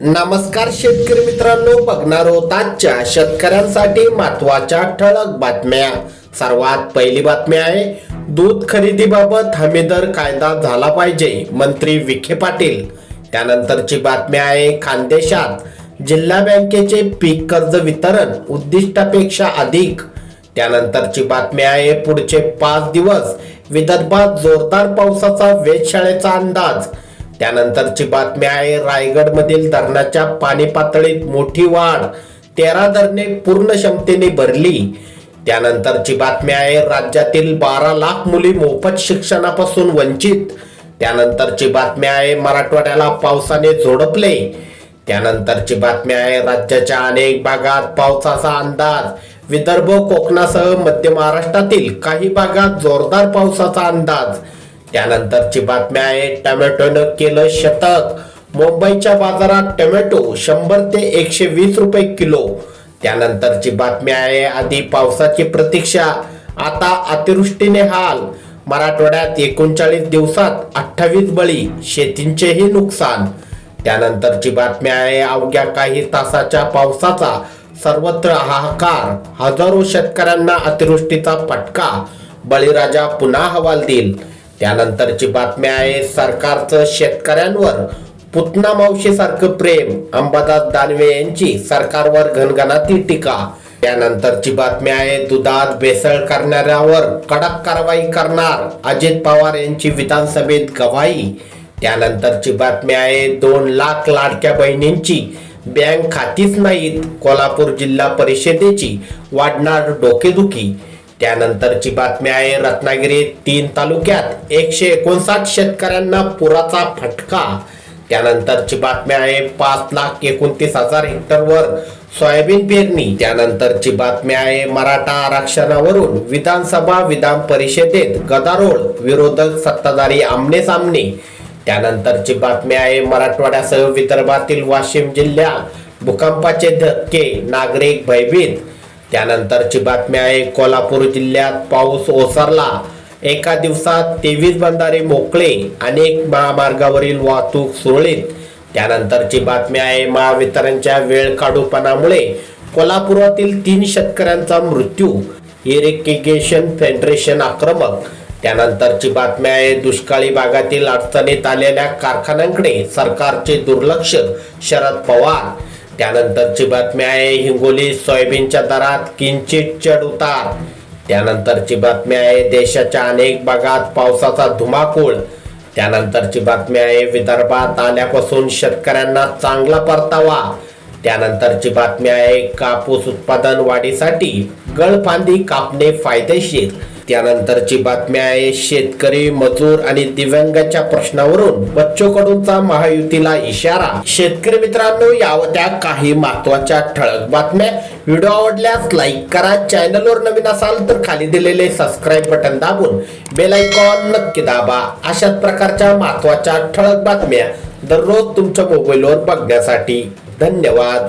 नमस्कार शेतकरी मित्रांनो बघणार होत आजच्या शेतकऱ्यांसाठी महत्त्वाच्या ठळक बातम्या. सर्वात पहिली बातमी आहे दूध खरेदीबाबत हमीदर कायदा झाला पाहिजे मंत्री विखे पाटील. त्यानंतरची बातमी आहे खानदेशात जिल्हा बँकेचे पीक कर्ज वितरण उद्दिष्टापेक्षा अधिक. त्यानंतरची बातमी आहे पुढचे पाच दिवस विदर्भात जोरदार पावसाचा वेधशाळेचा अंदाज. त्यानंतरची बातमी आहे रायगडमधील धरणाच्या पाणी पातळीत मोठी वाढ. तेरा धरणे पूर्ण क्षमतेने भरली. त्यानंतरची बातमी आहे राज्यातील बारा लाख मुली मोफत शिक्षणापासून वंचित. त्यानंतरची बातमी आहे मराठवाड्याला पावसाने झोडपले. त्यानंतरची बातमी आहे राज्याच्या अनेक भागात पावसाचा अंदाज. विदर्भ कोकणासह मध्य महाराष्ट्रातील काही भागात जोरदार पावसाचा अंदाज. त्यानंतरची बातमी आहे टोमॅटोनं केलं शतक. मुंबईच्या बाजारात टोमॅटो शंभर ते एकशे वीस रुपये किलो. त्यानंतरची बातमी आहे आधी पावसाची प्रतीक्षा. आता अतिवृष्टीने हाल. मराठवाड्यात एकोणचाळीस दिवसात अठ्ठावीस बळी शेतींचेही नुकसान. त्यानंतरची बातमी आहे अवघ्या काही तासाच्या पावसाचा सर्वत्र हाहाकार. हजारो शेतकऱ्यांना अतिवृष्टीचा फटका. बळीराजा पुन्हा हवाल देईल त्यानंतरची बातमी आहे सरकारचं शेतकऱ्यांवर पुतना मावशीसारखं प्रेम. अंबादास दानवे यांची सरकारवर घनघनाती टीका. त्यानंतरची बातमी आहे दुधात भेसळ करणाऱ्यावर कडक कारवाई करणार अजित पवार यांची विधानसभेत गवाही. त्यानंतरची बातमी आहे दोन लाख लाडक्या बहिणींची बँक खातीच नाहीत. कोल्हापूर जिल्हा परिषदेची वाढणार डोकेदुखी. त्यानंतरची बातमी आहे रत्नागिरी तीन तालुक्यात एकशे एकोणसाठ शेतकऱ्यांना पुराचा फटका. त्यानंतरची बातमी आहे पाच लाख एकोणतीस हजार हेक्टरवर सोयाबीन पेरणी. त्यानंतरची बातमी आहे मराठा आरक्षणावरून विधानसभा विधान परिषदेत गदारोळ विरोधक सत्ताधारी आमने सामने त्यानंतरची बातमी आहे मराठवाड्यासह विदर्भातील वाशिम जिल्ह्यात भूकंपाचे धक्के नागरिक भयभीत. त्यानंतरची बातमी आहे कोल्हापूर जिल्ह्यात पाऊस ओसरला. एका दिवसात तेवीस बंधारे मोकळे अनेक महामार्गावरील वाहतूक सुरळीत. त्यानंतरची बातमी आहे महावितरणच्या वेळ काढूपणामुळे कोल्हापुरातील तीन शेतकऱ्यांचा मृत्यू. इरिगेशन फेडरेशन आक्रमक. त्यानंतरची बातमी आहे दुष्काळी भागातील अडचणीत आलेल्या कारखान्यांकडे सरकारचे दुर्लक्ष. शरद पवार त्यानंतरची बातमी आहे हिंगोली सोयाबीनच्या दरात किंचित चढ उतार. त्यानंतरची बातमी आहे देशाच्या अनेक भागात पावसाचा धुमाकूळ. त्यानंतरची बातमी आहे विदर्भात आल्यापासून शेतकऱ्यांना चांगला परतावा. त्यानंतरची बातमी आहे कापूस उत्पादन वाढीसाठी गळफांदी कापणे फायदेशीर. त्यानंतरची बातमी आहे शेतकरी मजूर आणि दिव्यांगाच्या प्रश्नावरून बच्चोकडूनचा महायुतीला इशारा. शेतकरी मित्रांनो या होत्या काही महत्त्वाच्या ठळक बातम्या. व्हिडिओ आवडल्यास लाईक करा. चॅनलवर नवीन असाल तर खाली दिलेले सबस्क्राईब बटन दाबून बेल आयकॉन नक्की दाबा. अशाच प्रकारच्या महत्त्वाच्या ठळक बातम्या दररोज तुमच्या मोबाईलवर बघण्यासाठी धन्यवाद.